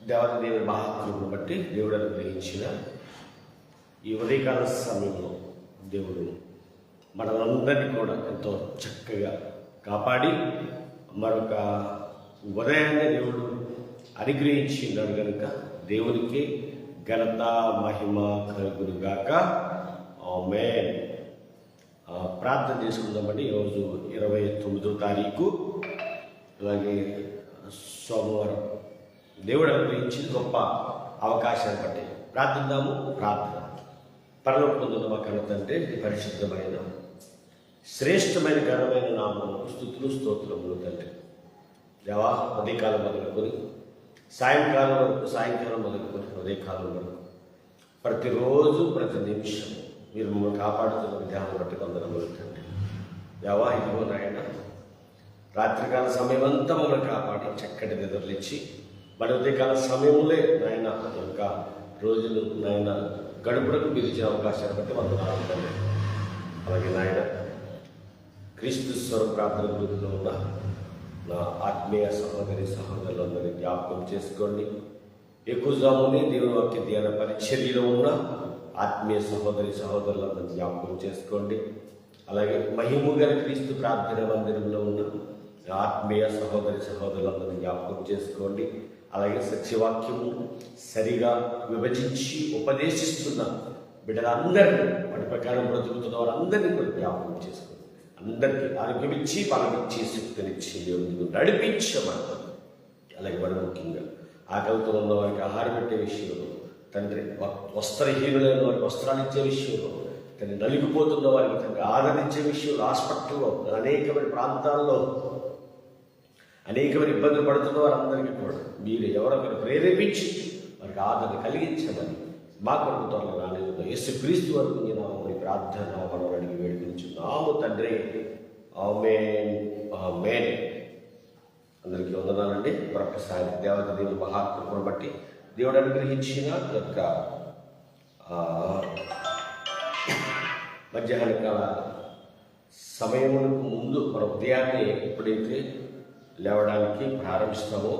దేవత దేవుని మహాత్ములను బట్టి దేవుడు అనుగ్రహించిన ఈ ఉదయకాల సమయంలో దేవుడు మనలందరినీ కూడా ఎంతో చక్కగా కాపాడి మరొక ఉదయాన్ని దేవుడు అనుగ్రహించినాడు కనుక దేవునికి ఘనత మహిమ కలుగును గాక ప్రార్థన చేసుకుందామండి. ఈరోజు ఇరవై తొమ్మిదో తారీఖు. అలాగే సోమవారం. దేవుడు అనుగ్రహించిన గొప్ప అవకాశాన్ని బట్టి. ప్రార్థిద్దాము ప్రార్థన పరలోకందున్న మా కన్న పరిశుద్ధమైన శ్రేష్టమైన ఘనమైన నామం స్థుతులు స్తోత్రములు తండ్రి. దేవా ఉదయకాలం మొదలుకొని సాయంకాలం వరకు సాయంకాలం మొదలుకొని ఉదయకాలం వరకు ప్రతిరోజు ప్రతి నిమిషం మీరు మమ్మల్ని కాపాడుతున్న విధానం బట్టి కొందరు తండ్రి దేవా ఇదిగో నాయన రాత్రికాల సమయం అంతా మమ్మల్ని కాపాడి చక్కటి నిద్రలిచ్చి మరి ఉదయకాల సమయంలో నాయన ఇంకా రోజులు నాయన గడుపులకు మీరు ఇచ్చిన అవకాశాన్ని బట్టి వందనాలు తండ్రి అలాగే నాయన క్రీస్తు స్వర ప్రార్థన గ్రూపులో ఉన్న నా ఆత్మీయ సహోదరి సహోదరులందరినీ జ్ఞాపకం చేసుకోండి. ఎక్కువ జాముని దేవుని వాక్య ధ్యాన పరిచర్యలో ఉన్న ఆత్మీయ సహోదరి సహోదరులందరినీ జ్ఞాపకం చేసుకోండి. అలాగే మహిము క్రీస్తు ప్రార్థన మందిరంలో ఉన్న ఆత్మీయ సహోదరి సహోదరులందరూ జ్ఞాపకం చేసుకోండి. అలాగే సత్యవాక్యము సరిగా విభజించి ఉపదేశిస్తున్న బిడ్డలందరినీ వాటి ప్రకారం బ్రతుకుతున్న వారందరినీ కూడా జ్ఞాపకం చేసుకోండి. అందరికీ ఆరోగ్యం ఇచ్చి బలం శక్తినిచ్చి దేవునికి అలాగే మరి ముఖ్యంగా ఆకలితో ఉన్న వారికి ఆహారం పెట్టే విషయంలో తండ్రి వస్త్రహీనులైన వారికి వస్త్రాలు ఇచ్చే విషయంలో తండ్రి నలిగిపోతున్న వారికి తండ్రి ఆదరించే విషయంలో హాస్పిటల్లో అనేకమైన ప్రాంతాల్లో అనేకమైన ఇబ్బందులు పడుతున్న వారందరికీ కూడా మీరు ఎవరొకరు ప్రేరేపించి వారికి ఆదరణ కలిగించమని మా కొరకు త్వరలో రాలేదు యేసు క్రీస్తు వరకు నేను ఆమె ప్రార్థన మనం అడిగి వేడుకుంటున్నాము తండ్రి. ఆమెన్. ఆమెన్. అందరికీ వందనాలండి. మరొకసారి దేవత దేవుని మహాత్మను బట్టి దేవుడు అనుగ్రహించిన యొక్క మధ్యాహ్న కాల సమయమునకు ముందు మన ఉదయాన్నే ఎప్పుడైతే లేవడానికి ప్రారంభిస్తామో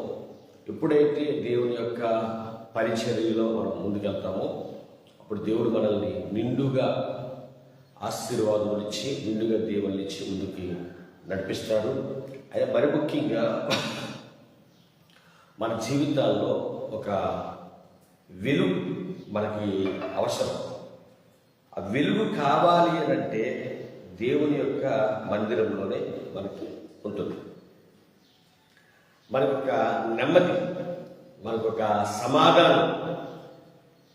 ఎప్పుడైతే దేవుని యొక్క పరిచర్యలో మనం ముందుకెళ్తామో అప్పుడు దేవుడు మనల్ని నిండుగా ఆశీర్వాదములు ఇచ్చి నిండుగా దేవుళ్ళు ఇచ్చి ముందుకి నడిపిస్తాడు. అయితే మరి ముఖ్యంగా మన జీవితాల్లో ఒక వెలుగు మనకి అవసరం. ఆ వెలుగు కావాలి అని అంటే దేవుని యొక్క మందిరంలోనే మనకి ఉంటుంది. మనకొక నెమ్మది మనకొక సమాధానం.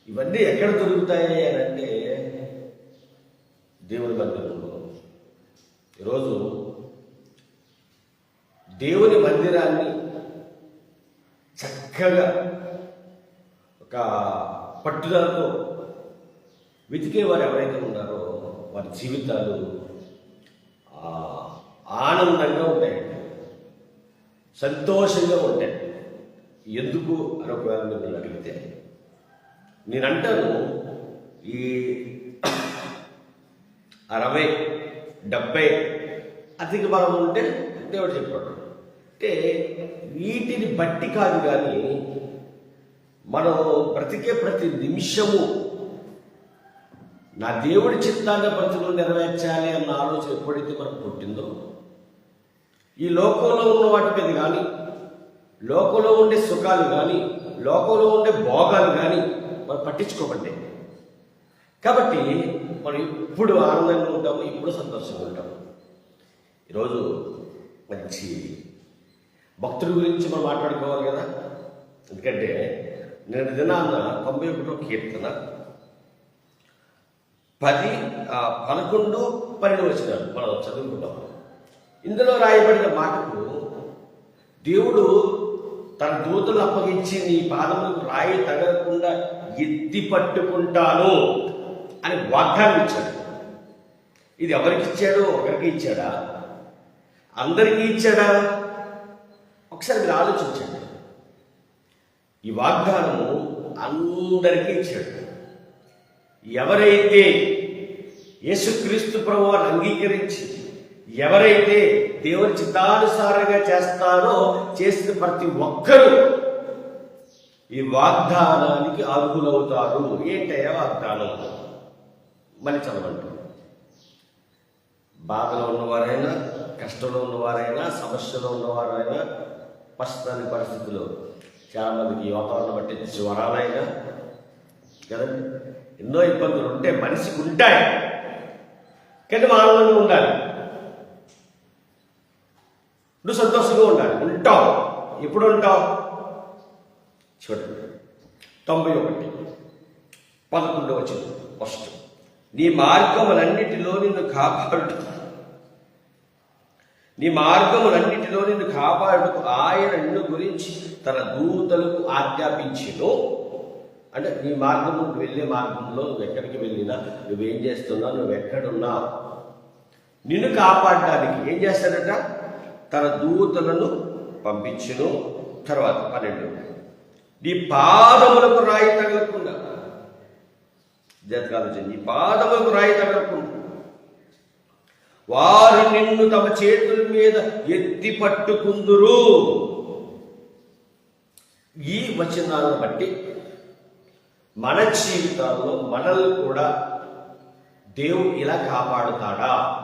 ఇవన్నీ ఎక్కడ దొరుకుతాయి అని అంటే దేవుని మందిరంలో. ఈరోజు దేవుని మందిరాన్ని చక్కగా ఒక పట్టుదలతో వెతికే వారు ఎవరైతే ఉన్నారో వారి జీవితాలు ఆనందంగా ఉంటాయండి సంతోషంగా ఉంటాయి. ఎందుకు అని ఒకవేళ మిమ్మల్ని అడిగితే నేనంటాను ఈ అరవై డెబ్బై అధిక బలం ఉంటే దేవుడు చెప్పాడు అంటే వీటిని బట్టి కాదు కానీ మనం బ్రతికే ప్రతి నిమిషము నా దేవుడి చిత్తాన్ని బ్రతుకులు నెరవేర్చాలి అన్న ఆలోచన ఎప్పుడైతే మనకు పుట్టిందో ఈ లోకంలో ఉన్న వాటి మీద కానీ లోకంలో ఉండే సుఖాలు కానీ లోకంలో ఉండే భోగాలు కానీ మనం పట్టించుకోకండి కాబట్టి మనం ఇప్పుడు ఆనందంగా ఉంటాము ఇప్పుడు సంతోషంగా ఉంటాము. ఈరోజు మంచి భక్తుడి గురించి మనం మాట్లాడుకోవాలి కదా? ఎందుకంటే నేను దినాన్న తొంభై ఒకటో కీర్తన. పది పదకొండు పన్నెండు వచ్చినారు మనం చదువుకుంటాం. ఇందులో రాయబడిన మాటకు దేవుడు తన దూతలు అప్పగించి నీ పాదములకు రాయి తగలకుండా ఎత్తి పట్టుకుంటాను అని వాగ్దానం ఇచ్చాడు. ఇది ఎవరికి ఇచ్చాడు? ఒకరికి ఇచ్చాడా? అందరికీ ఇచ్చాడా? ఒకసారి మీరు ఆలోచించండి. ఈ వాగ్దానము అందరికీ ఇచ్చాడు. ఎవరైతే యేసుక్రీస్తు ప్రభువాన్ని అంగీకరించి ఎవరైతే దేవుని చిత్తానుసారంగా చేస్తారో చేసిన ప్రతి ఒక్కరూ ఈ వాగ్దానానికి అర్హులవుతారు. ఏంటయ్యా వాగ్దానం? మళ్ళీ చదవండి. బాధలో ఉన్నవారైనా కష్టంలో ఉన్నవారైనా సమస్యలో ఉన్నవారైనా ప్రస్తుతానికి పరిస్థితుల్లో చాలామందికి వాతావరణం బట్టి జ్వరాలైనా కదండి? ఎన్నో ఇబ్బందులు ఉంటే మనిషికి ఉంటాయి. కానీ ఆనందంగా ఉండాలి. నువ్వు సంతోషంగా ఉండాలి. ఉంటావు. ఎప్పుడు ఉంటావు? చూడండి. తొంభై ఒకటి పదకొండు వచ్చింది ఫస్ట్. నీ మార్గములన్నిటిలో నిన్ను కాపాడుతుంది నీ మార్గములన్నిటిలో నిన్ను కాపాడుకు ఆయన నిన్ను గురించి తన దూతలకు ఆజ్ఞాపించిను. అంటే నీ మార్గము నువ్వు వెళ్ళే మార్గంలో నువ్వు ఎక్కడికి వెళ్ళినా నువ్వేం చేస్తున్నావు? నువ్వు ఎక్కడున్నా నిన్ను కాపాడడానికి ఏం చేస్తాడట? తన దూతలను పంపించును. తర్వాత పన్నెండు. నీ పాదములకు రాయి తగలకుండా జతకాలు నీ పాదములకు రాయి తగలకుండా వారు నిన్ను తమ చేతుల మీద ఎత్తి పట్టుకుందురు. ఈ వచనాలను బట్టి మన జీవితాల్లో మనల్ని కూడా దేవుడు ఇలా కాపాడుతాడా?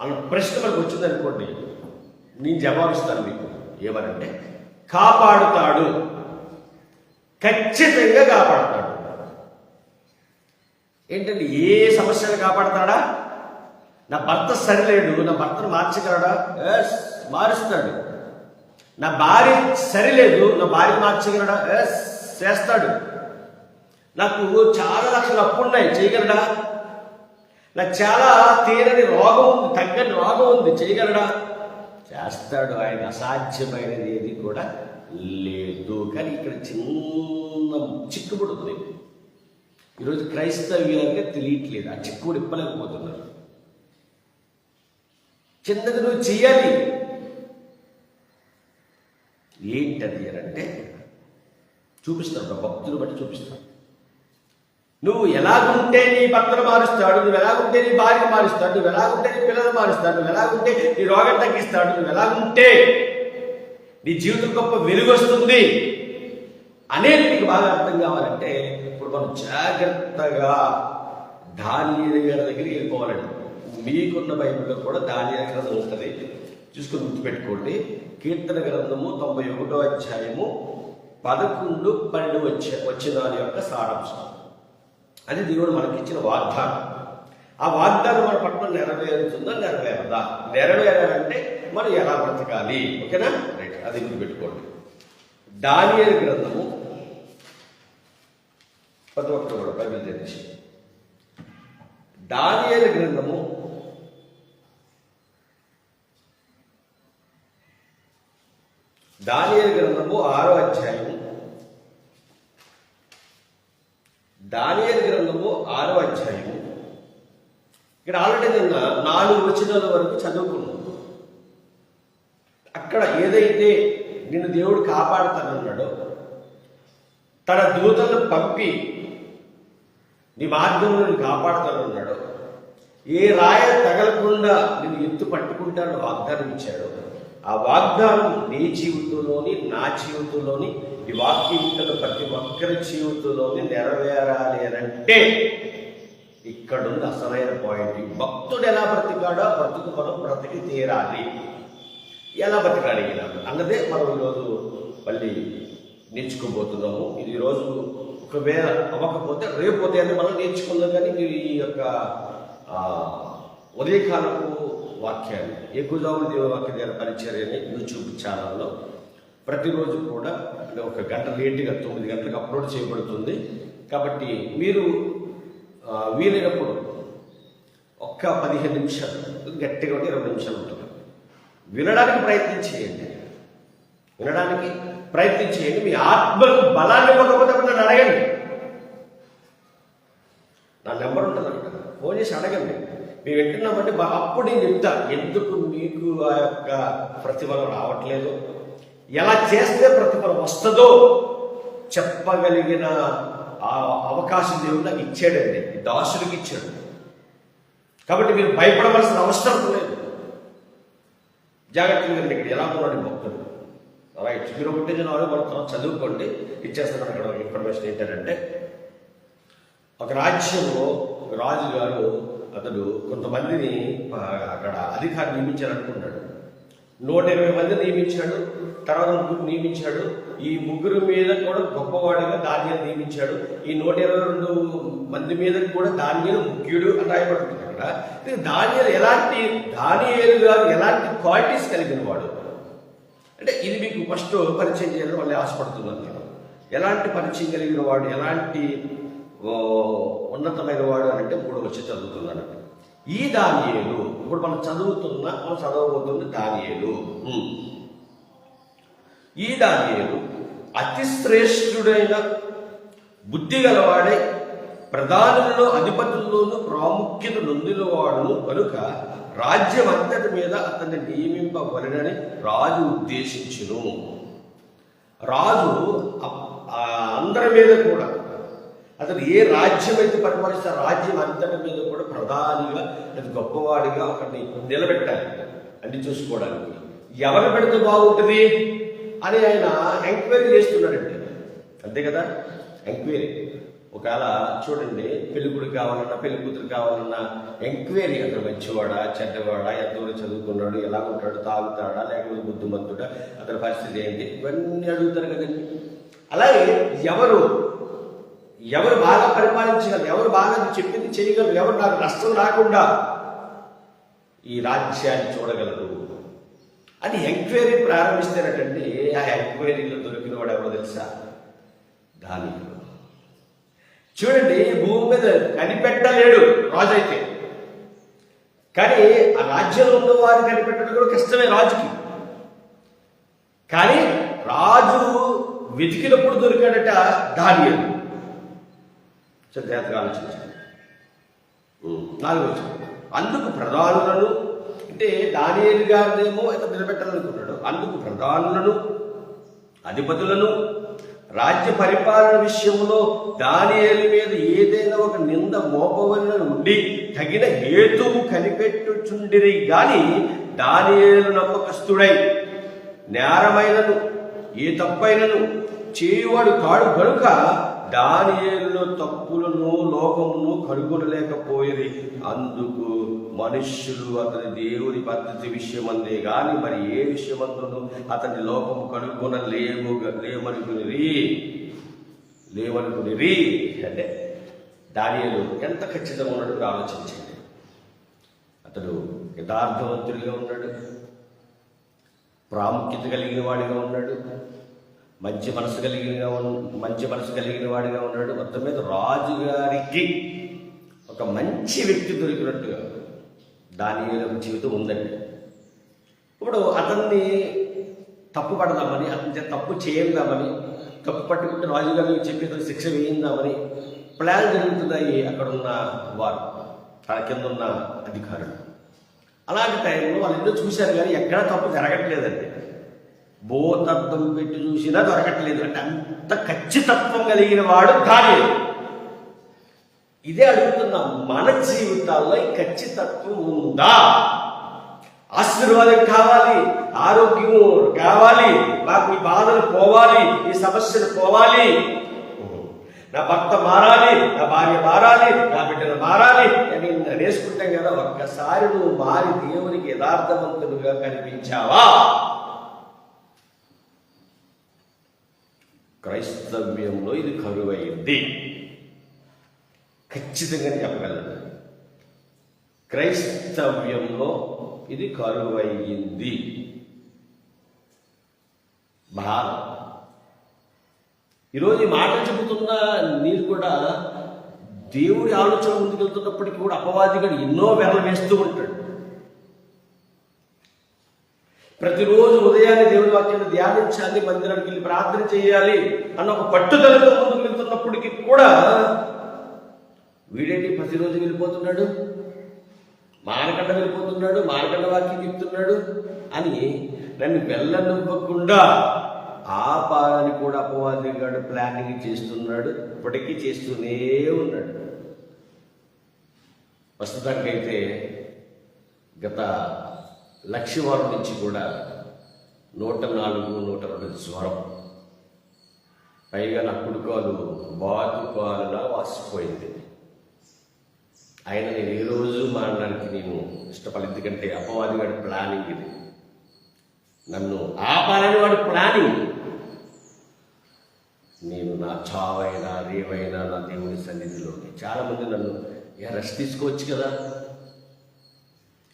అన్న ప్రశ్న మనకు వచ్చిందనుకోండి నేను జవాబిస్తాను మీకు. ఏమనంటే కాపాడుతాడు. ఖచ్చితంగా కాపాడుతాడు. ఏంటంటే ఏ సమస్యను కాపాడతాడా? నా భర్త సరిలేడు నా భర్తను మార్చగలడా? ఎస్ మారుస్తాడు. నా భార్య సరిలేదు నా భార్య మార్చగలడా? ఎస్ చేస్తాడు. నాకు చాలా లక్షల అప్పు ఉన్నాయి చేయగలడా? నాకు చాలా తీరని రోగం ఉంది తగ్గని రోగం ఉంది చేయగలడా? చేస్తాడు ఆయన అసాధ్యమైనది ఏది కూడా లేదు. కానీ ఇక్కడ చిన్న చిక్కుబడి ఉంది. ఈరోజు క్రైస్తవ్యానికి తెలియట్లేదు. ఆ చిక్కుబడి ఇప్పలేకపోతున్నారు. చిన్నది నువ్వు చెయ్యాలి. ఏంటది అని అంటే చూపిస్తాడు భక్తులు బట్టి చూపిస్తాడు నువ్వు ఎలాగుంటే నీ భర్తను మారుస్తాడు నువ్వు ఎలాగుంటే నీ భార్య మారుస్తాడు నువ్వు ఎలాగుంటే నీ పిల్లలు మారుస్తాడు నువ్వు ఎలాగుంటే నీ రోగం తగ్గిస్తాడు నువ్వు ఎలాగుంటే నీ జీవితం గొప్ప వెలుగు వస్తుంది అనేది మీకు బాగా అర్థం కావాలంటే ఇప్పుడు మనం జాగ్రత్తగా ధాన్య గారి దగ్గరికి వెళ్ళిపోవాలండి. మీకున్న బైబిల్లో కూడా ధాన్య గ్రంథం ఉంటుంది చూసుకుని గుర్తుపెట్టుకోండి. కీర్తన గ్రంథము తొంభై ఒకటో అధ్యాయము పదకొండు పన్నెండు వచ్చే వచ్చిన దాని యొక్క సారాంశం. అది దేవుడు మనకిచ్చిన వాగ్దానం. ఆ వాగ్దానం మన పట్ల నెరవేరుతుందా? నెరవేరదా? నెరవేరాలంటే మనం ఎలా బ్రతకాలి? ఓకేనా? రైట్. అది గుర్తుపెట్టుకోండి. డానియల్ గ్రంథము ప్రతి ఒక్కరు కూడా బైబిల్ తెరిచి దానియల్ గ్రంథము దానియల్ గ్రంథము ఆరో అధ్యాయము. దానియల్ గ్రంథము ఆరో అధ్యాయము. ఇక్కడ ఆల్రెడీ నిన్న నాలుగు వచనాల వరకు చదువుకున్నాం అక్కడ ఏదైతే నిన్ను దేవుడు కాపాడుతానన్నాడో. తన దూతలను పంపి నీ మార్గంలో నేను కాపాడుతానన్నాడు. ఏ రాయ తగలకుండా నేను ఎత్తు పట్టుకుంటాను వాగ్దానం ఇచ్చాడు ఆ వాగ్దానం నీ జీవితంలోని నా జీవితంలోని ఈ వాక్యం ప్రతి ఒక్కరి జీవితంలోని నెరవేరాలి అని అంటే ఇక్కడుంది అసలైన పాయింట్ భక్తుడు ఎలా బ్రతికాడో బ్రతుకు మనం బ్రతికి తీరాలి. ఎలా బతకాలి ఇలా అన్నదే మనం ఈరోజు మళ్ళీ నేర్చుకోబోతున్నాము. ఇది ఈరోజు ఒకవేళ అవ్వకపోతే రేపు ఉదయాన్నే మనం నేర్చుకుందాం కానీ మీరు ఈ యొక్క ఉదయకాలపు వాక్యాన్ని ఎక్కువజామున దేవ వాక్య పరిచర్యని యూట్యూబ్ ఛానల్లో ప్రతిరోజు కూడా ఒక గంట లేటుగా తొమ్మిది గంటలకు అప్లోడ్ చేయబడుతుంది. కాబట్టి మీరు వీలైనప్పుడు ఒక్క పదిహేను నిమిషాలు గట్టిగా ఉంటే ఇరవై నిమిషాలు ఉంటుంది. వినడానికి ప్రయత్నం చేయండి. వినడానికి ప్రయత్నం చేయండి. మీ ఆత్మకు బలాన్ని ఇవ్వకపోతే నన్ను అడగండి. నా నెంబర్ ఉంటుంది అక్కడ. ఫోన్ చేసి అడగండి. మేము వింటున్నామంటే అప్పుడు నేను చెప్తా. ఎందుకు మీకు ఆ యొక్క ప్రతిఫలం రావట్లేదు? ఎలా చేస్తే ప్రతిఫలం వస్తుందో చెప్పగలిగిన ఆ అవకాశం దేవుడు నాకు ఇచ్చాడండి. దాసుడికి ఇచ్చాడు. కాబట్టి మీరు భయపడవలసిన అవసరం లేదు. జాగ్రత్తగా వినండి ఇక్కడ. ఎలా ఉన్నాడు భక్తుడు? రైట్ మీరు ఒకటే నాలుగు మొత్తం చదువుకోండి. ఇచ్చేస్తాను అక్కడ ఇన్ఫర్మేషన్ ఏంటంటే ఒక రాజ్యంలో ఒక రాజుగారు అతడు కొంతమందిని అక్కడ అధికారి నియమించాలనుకున్నాడు నూట ఇరవై మంది నియమించాడు తర్వాత ముగ్గురు నియమించాడు. ఈ ముగ్గురు మీద కూడా గొప్పవాడిగా ధాన్యం నియమించాడు. ఈ నూట ఇరవై రెండు మంది మీద కూడా ధాన్యం ముఖ్యుడు అని రాయబడుతుంది అక్కడ ఇది ధాన్యాలు ఎలాంటి ధాన్యాలు గారు ఎలాంటి క్వాలిటీస్ కలిగిన వాడు? అంటే ఇది మీకు ఫస్ట్ పరిచయం చేయడం మళ్ళీ ఆశపడుతున్నాను నేను. ఎలాంటి పరిచయం కలిగిన వాడు ఎలాంటి ఉన్నతమైన వాడు అని అంటే మూడు వచ్చి చదువుతున్నాను. ఈ దానియేలు ఇప్పుడు మనం చదువుతున్న మనం చదవబోతుంది దానియేలు ఈ దానియేలు అతి శ్రేష్ఠుడైన బుద్ధి గలవాడై ప్రధానులలో అధిపతుల్లోనూ ప్రాముఖ్యత నొందినవాడును కనుక రాజ్యం అంతటి మీద అతన్ని నియమింపబడినని రాజు ఉద్దేశించును. రాజు అప్- అందరి మీద కూడా అతను ఏ రాజ్యం అయితే పరిపాలిస్తే ఆ రాజ్యం అంతటి మీద కూడా ప్రధానిగా అది గొప్పవాడిగా ఒకరిని నిలబెట్టాలి. అన్ని చూసుకోవడానికి. ఎవరు పెడితే బాగుంటుంది? అని ఆయన ఎంక్వైరీ చేస్తున్నాడండి. అంతే కదా? ఎంక్వైరీ. ఒకవేళ చూడండి పెళ్ళికుడు కావాలన్నా పెళ్ళి కూతురు కావాలన్నా ఎంక్వైరీ. అతను మంచివాడా చెడ్డవాడా ఎంతవరకు చదువుకున్నాడు ఎలా ఉంటాడు తాగుతాడా లేకపోతే బుద్ధిమంతుడా అతని పరిస్థితి ఏంటి? ఇవన్నీ అడుగుతారు కదండి. అలాగే ఎవరు ఎవరు బాగా పరిపాలించగలరు ఎవరు బాగా చెప్పింది చేయగలరు ఎవరు నాకు నష్టం రాకుండా ఈ రాజ్యాన్ని చూడగలరు. అని ఎంక్వైరీ ప్రారంభిస్తేనటండి ఆ ఎంక్వైరీలో దొరికిన వాడు ఎవరో తెలుసా? దాని చూడండి భూమి మీద కనిపెట్టలేడు రాజు అయితే కానీ ఆ రాజ్యంలో ఉన్న వారు కనిపెట్టడం కూడా కష్టమే రాజుకి. కానీ రాజు వెతికినప్పుడు దొరికాడట దానియలు. జాగ్రత్తగా ఆలోచించండి ఉం, అందుకు ప్రధానులను అంటే దానియేలు గారినేమో ఇతను నిలబెట్టాలనుకున్నాడు అందుకు ప్రధానులను అధిపతులను రాజ్య పరిపాలన విషయంలో దానియేలు మీద ఏదైనా ఒక నింద మోపవలన ఉండి తగిన హేతువు కనిపెట్టుచుండిరి గాని దానియేలు నమ్మకస్తుడై నేరమైనను ఏ తప్పైనను చేయువాడు కాడు కనుక దానియేలు తప్పులను లోకమును కనుగొనలేకపోయేది. అందుకు మనుష్యులు అతని దేవుని పద్ధతి విషయమందే గాని మరి ఏ విషయమందును అతని లోకము కనుగొనలేము లేమనుకునిరి? లేవనుకునిరి అంటే దానియలు ఎంత ఖచ్చితంగా ఉన్నాడు ఆలోచించండి. అతడు యథార్థవంతుడిగా ఉన్నాడు. ప్రాముఖ్యత కలిగిన వాడిగా ఉన్నాడు. మంచి మనసు కలిగిన మంచి మనసు కలిగిన వాడిగా ఉన్నాడు. మొత్తం మీద రాజుగారికి ఒక మంచి వ్యక్తి దొరికినట్టుగా దాని జీవితం ఉందండి. ఇప్పుడు అతన్ని తప్పు పడదామని అతని తప్పు చేయందామని తప్పు పట్టుకుంటే రాజుగారికి చెప్పి అతను శిక్ష వేయిందామని ప్లాన్ జరుగుతున్నాయి అక్కడ ఉన్న వారు. తన కింద ఉన్న అధికారులు. అలాంటి టైంలో వాళ్ళు ఎన్నో చూశారు కానీ ఎక్కడా తప్పు జరగట్లేదండి. బోతత్వం పెట్టి చూసినా దొరకట్లేదు. అంటే అంత ఖచ్చితత్వం కలిగిన వాడు కానీ ఇదే అడుగుతున్నా మన జీవితాల్లో ఈ ఖచ్చితత్వం ఉందా? ఆశీర్వాదం కావాలి ఆరోగ్యం కావాలి మాకు ఈ బాధలు పోవాలి ఈ సమస్యలు పోవాలి. నా భర్త మారాలి నా భార్య మారాలి నా బిడ్డలు మారాలి అని నేర్చుకుంటాం కదా ఒక్కసారి నువ్వు మారి దేవునికి యథార్థవంతులుగా కనిపించావా? క్రైస్తవ్యంలో ఇది కరువైంది. ఖచ్చితంగా చెప్పగలను. క్రైస్తవ్యంలో ఇది కరువయ్యింది బాధ ఈరోజు ఈ మాట చెబుతున్న మీరు కూడా దేవుడి ఆలోచన ముందుకెళ్తున్నప్పటికీ కూడా అపవాదిగా ఎన్నో వెరలు వేస్తూ ఉంటాడు. ప్రతిరోజు ఉదయాన్నే దేవుని వాక్యాన్ని ధ్యానించాలి మందిరానికి వెళ్ళి ప్రార్థన చేయాలి అన్న ఒక పట్టుదలతో ముందుకు వెళ్తున్నప్పటికీ కూడా వీడేంటి ప్రతిరోజు వెళ్ళిపోతున్నాడు? మానకండ వెళ్ళిపోతున్నాడు మానకండ వాక్యం చెప్తున్నాడు అని నన్ను వెళ్ళనివ్వకుండా ఆపాలని కూడా అపవాది గారు ప్లానింగ్ చేస్తున్నాడు ఇప్పటికీ చేస్తూనే ఉన్నాడు. ప్రస్తుతానికైతే గత లక్షవారం నుంచి కూడా నూట నాలుగు నూట రెండు స్వరం. పైగా నా కుడుకాలు బాతుకోలులా వాసిపోయింది. ఆయన నేను ఏ రోజు మారడానికి నేను ఇష్టపడలేదు. ఎందుకంటే అపవాది వాడి ప్లానింగ్ ఇది. నన్ను ఆపాలని వాడి ప్లానింగ్. నేను నా చావైనా రేవైనా నా దేవుని సన్నిధిలోకి. చాలామంది నన్ను "ఏ, రెస్ట్ తీసుకోవచ్చు కదా?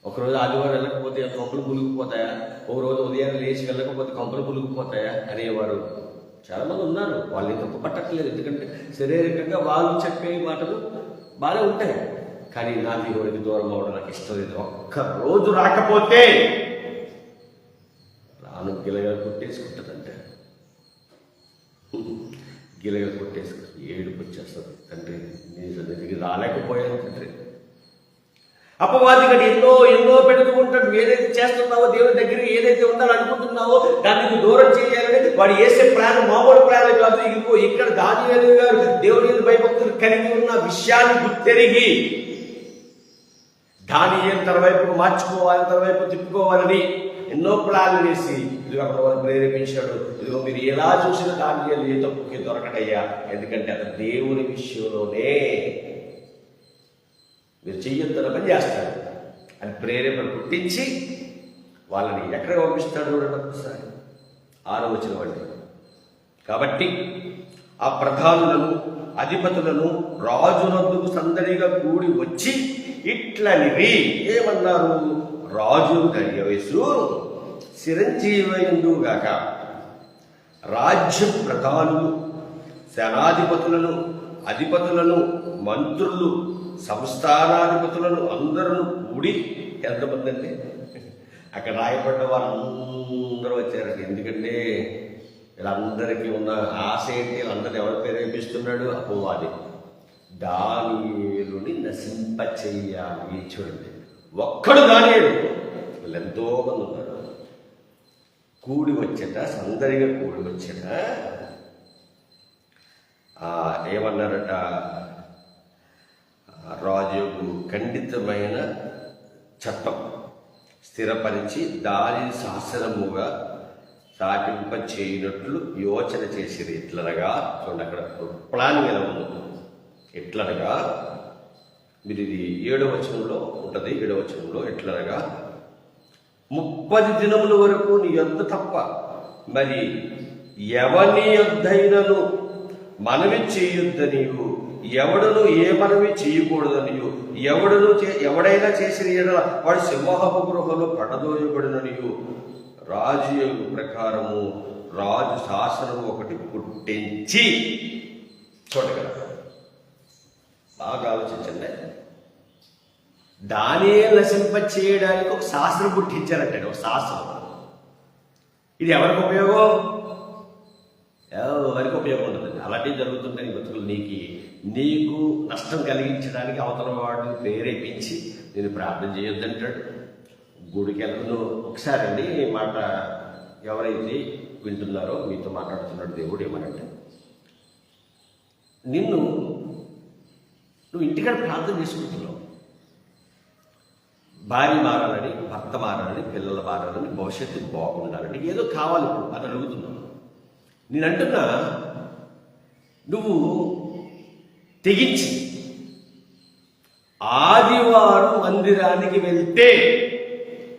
ఒకరోజు ఆదివారం వెళ్ళకపోతే కొంపలు పులిగిపోతాయా? ఒక రోజు ఉదయాన్నే లేచి వెళ్ళకపోతే కొంపలు పులిగిపోతాయా? అనేవారు. చాలామంది ఉన్నారు. వాళ్ళు తప్పు పట్టట్లేదు. ఎందుకంటే శారీరకంగా వాళ్ళు చెప్పే మాటలు బాగానే ఉంటాయి. కానీ నా దేవుడికి దూరం అవడం నాకు ఇష్టం లేదు. ఒక్క రోజు రాకపోతే రాను గిలగలు కొట్టేసుకుంటుందంటే. గిలగలు కొట్టేసుకుంటుంది ఏడుపు వచ్చేస్తుంది. తండ్రి నీ సన్నిధికి రాలేకపోయాను తండ్రి. అపవాదిగా ఎన్నో ఎన్నో పెడుతూ ఉంటాడు ఏదైతే చేస్తున్నావో దేవుని దగ్గర ఏదైతే ఉండాలనుకుంటున్నావో దానికి దూరం చేయాలని వాడు వేసే ప్లాన్ మామూలు ప్లాన్ కాదు. ఇదిగో ఇక్కడ దాని గారు దేవుని భయభక్తులు కలిగి ఉన్న విషయాన్ని గుర్తెరిగి దాని తన వైపు మార్చుకోవాలి తన వైపు తిప్పుకోవాలని ఎన్నో ప్లాన్లు వేసి ఇదిగో అక్కడ వాళ్ళు ప్రేరేపించాడు. ఇదిగో మీరు ఎలా చూసిన దాని ఏ తప్పుకి దొరకటయ్యా ఎందుకంటే అతను దేవుని విషయంలోనే మీరు చెయ్యొద్దన పని చేస్తారు. అని ప్రేరేపణ పుట్టించి వాళ్ళని ఎక్కడ పంపిస్తాడు చూడండి ఒకసారి ఆరో వచ్చిన కాబట్టి ఆ ప్రధానులను అధిపతులను రాజునందుకు సందడిగా కూడి వచ్చి ఇట్లనివి. ఏమన్నారు? రాజు దర్యవయసు చిరంజీవయుగాక రాజ్య ప్రధానులు సేనాధిపతులను అధిపతులను మంత్రులు సంస్థానాధిపతులను అందరూ కూడి ఎంతమంది అండి అక్కడ రాయబడ్డ వారందరూ వచ్చారండి. ఎందుకంటే వీళ్ళందరికీ ఉన్న ఆశ ఏంటి? వీళ్ళందరినీ ఎవరు ప్రేరేపిస్తున్నాడు అపోవాది. దానిని నశింప చెయ్యాలి చూడండి. ఒక్కడు దానియుడు వీళ్ళు మంది ఉన్నారు. కూడి వచ్చట సందడిగా కూడి వచ్చట. ఆ, ఏమన్నారట? ఆ, రాజుకు ఖండితమైన చట్టం. స్థిరపరిచి దాని శాసనముగా స్థాపింప చేయనట్లు యోచన చేసేది ఇట్లనగా చూడండి అక్కడ ప్లాన్ మీద ఉంది. ఎట్లనగా? మీరు ఇది ఏడవ వచనంలో ఉంటుంది. ఏడవ వచనంలో ఎట్లనగా? ముప్పది దినముల వరకు నీ యొద్ద తప్ప మరి ఎవని యొద్దైనను మనవి చేయొద్దనియు ఎవడును ఏ మనవి చేయకూడదనియు? ఎవడును చే- ఎవడైనా చేసిన ఎడల వాడు సింహపు గృహలో పడదోయబడిననియు? రాజు ప్రకారము రాజు శాసనం ఒకటి పుట్టించి చూడగలరా బాగా ఆలోచించండి. దానే నశింప చేయడానికి ఒక శాస్త్రం పుట్టించారంటే ఒక శాస్త్రం ఇది ఎవరికి ఉపయోగం? ఎవరికి ఉపయోగం ఉండదండి. అలాంటివి జరుగుతుంటాయి బతుకులు. నీకు నీకు నష్టం కలిగించడానికి అవతల వాడిని ప్రేరేపించి నేను ప్రార్థన చేయొద్దంటాడు గుడికి వెళ్ళను ఒకసారి అండి ఈ మాట ఎవరైతే వింటున్నారో మీతో మాట్లాడుతున్నాడు దేవుడు ఏమనంటే నిన్ను నువ్వు ఇంటికాడ ప్రార్థన చేసుకుంటున్నావు. భార్య మారాలని భర్త మారాలని పిల్లల మారాలని భవిష్యత్తు బాగుండాలని ఏదో కావాలి అని అడుగుతున్నావు. నేను అంటున్నా నువ్వు తెగించి ఆదివారం మందిరానికి వెళ్తే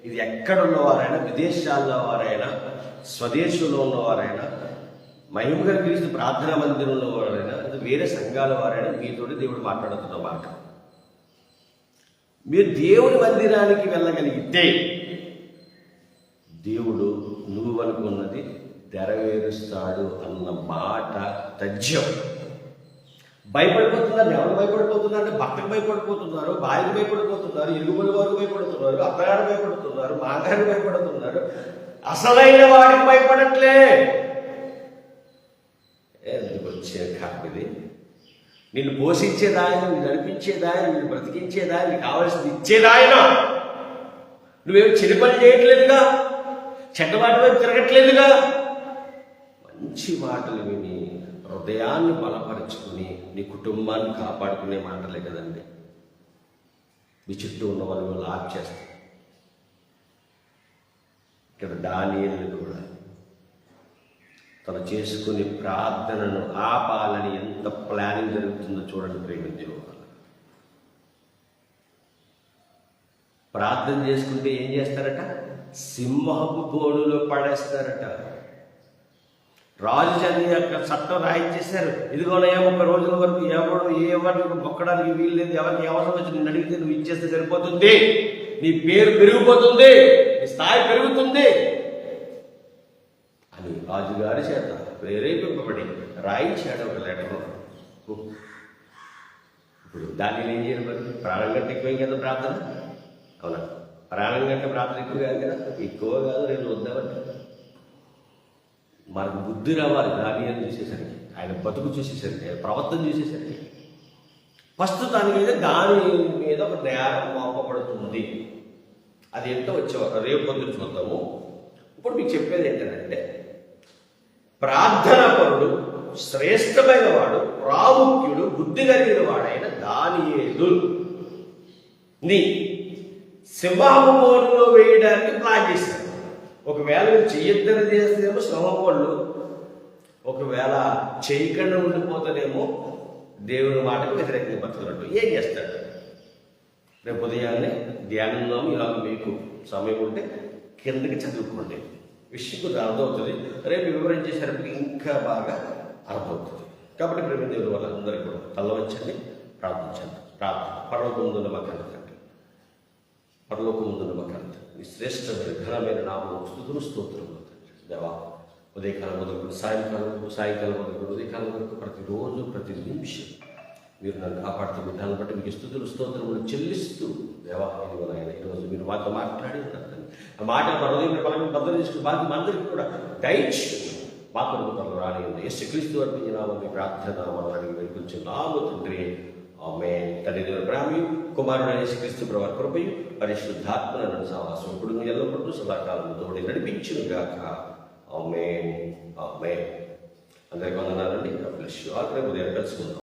ఇది ఎక్కడ ఉన్నవారైనా విదేశాల్లో వారైనా స్వదేశంలో ఉన్నవారైనా మహిమగా క్రీస్తు ప్రార్థనా మందిరంలో వారైనా లేదా వేరే సంఘాల వారైనా మీతోటి దేవుడు మాట్లాడుతున్న మాట. మీరు దేవుని మందిరానికి వెళ్ళగలిగితే దేవుడు నువ్వు అనుకున్నది నెరవేరుస్తాడు అన్న మాట తథ్యం. భయపడిపోతున్నారు ఎవరు భయపడిపోతున్నారు అంటే భర్తకు భయపడిపోతున్నారు భార్యకు భయపడిపోతున్నారు ఇరుగుబడి వారికి భయపడుతున్నారు అత్తగారు భయపడుతున్నారు మాగారు భయపడుతున్నారు. అసలైన వాడికి భయపడట్లే. ఎందుకు వచ్చే కాపిది నిన్ను పోషించేదాయన నిన్ను నడిపించేదాయన నిన్ను బ్రతికించేదాయన నీకు కావాల్సింది ఇచ్చేదాయన నువ్వేం చెడు పని చేయట్లేదుగా? చెడ్డవాటి వైపు తిరగట్లేదుగా? మంచి మాటలు విని హృదయాన్ని బలపరుచుకుని నీ కుటుంబాన్ని కాపాడుకునే మాటలే కదండి. మీ చుట్టూ ఉన్న వాళ్ళు లాక్ ఆప్ చేస్తారు ఇక్కడ దానియలు కూడా తను చేసుకునే ప్రార్థనను ఆపాలని ఎంత ప్లానింగ్ జరుగుతుందో చూడండి ప్రేమించే ప్రార్థన చేసుకుంటే ఏం చేస్తారట? సింహపు బోడులో పడేస్తారట. రాజు చదివి యొక్క చట్టం రాయించేశారు ఇదిగోనయ్యా ముప్పై రోజుల వరకు ఎవరు ఎవరికి మొక్కడానికి వీలు లేదు ఎవరికి అవసరం వచ్చి నేను అడిగితే నువ్వు ఇచ్చేస్తే సరిపోతుంది. నీ పేరు పెరిగిపోతుంది నీ స్థాయి పెరుగుతుంది అని రాజుగారి చేత ప్రేరేపింపబడి రాయించాడు ఒక లెటర్ ఇప్పుడు దాన్ని ఏం చేయాలి మరి? ప్రాణం కంటే ఎక్కువ కదా ప్రార్థన? అవునా? ప్రాణం కంటే ప్రార్థన ఎక్కువ కాదు కదా? ఎక్కువ కాదు నేను వద్దామంటే మనకు బుద్ధి రావాలి దాని చూసేసరికి ఆయన బతుకు చూసేసరికి ఆయన ప్రవర్తన చూసేసరికి. ఫస్ట్ దాని మీద దాని మీద ఒక నేరం మోపబడుతుంది. అది ఎంత వచ్చేవారు రేపు పొద్దున చూద్దాము. ఇప్పుడు మీకు చెప్పేది ఏంటంటే ప్రార్థన పరుడు శ్రేష్టమైన వాడు ప్రాముఖ్యుడు బుద్ధి కలిగిన వాడైన దానియేలు. నీ సింహమోడులో వేయడానికి ప్లాన్ చేశారు ఒకవేళ మీరు చెయ్యొద్దని శ్రమ సింహపోళ్ళు ఒకవేళ చేయకుండా ఉండిపోతేనేమో దేవుని మాటకు వ్యతిరేకంగా బతుకున్నట్టు ఏం చేస్తాడు రేపు ఉదయాన్నే ధ్యానంలో ఇలాగ మీకు సమయం ఉంటే కిందకి చదువుకోండి. విషయం కొంచెం అర్థమవుతుంది. రేపు వివరించేసరికి ఇంకా బాగా అర్థమవుతుంది. కాబట్టి ప్రేమ దేవుడు వాళ్ళందరికీ కూడా తల్లవచ్చండి ప్రార్థించండి. ప్రార్థన. పర్వతముందున్న మాకండి పరలోకముందున్న మాకండి ఈ శ్రేష్ట ఘనమైన నామం స్థుతులు స్తోత్రములు తండ్రి. దేవా ఉదయకాలం మొదలుకొని సాయంకాలం వరకు సాయంకాలం మొదలుకొని ఉదయకాలం వరకు ప్రతిరోజు ప్రతి నిమిషం మీరు నన్ను కాపాడుతున్న దాన్ని బట్టి మీకు స్థుతులు స్తోత్రములు చెల్లిస్తూ దేవా ఇదిగో నాయన ఈరోజు మీరు మాతో మాట్లాడి తండ్రి. ఆ మాట మన హృదయం బలం భద్రం చేసుకుని బాధ్యత మనందరికీ కూడా దయచేసి మా కొడుకు త్వరలో రాని ఎస్ క్రీస్తు అర్పించినామో మీ ప్రార్థన మనం అడిగి వెళ్ళి నాము తండ్రి ఆమెన్. తల్లిదండ్రుల దేవుని ప్రేమి కుమారుడు యేసుక్రీస్తు ప్రభు కృపయు పరిశుద్ధాత్మలను నన్ను సావాసం ఇప్పుడు ఎల్లప్పుడూ సదాకాలం తోడి నడిపించును గాక ఆమెన్. ఆమె అందరికీ వందనాలండి. బ్లెస్ యు ఆల్ రేపు ఉదయం కలుసుకుందాం.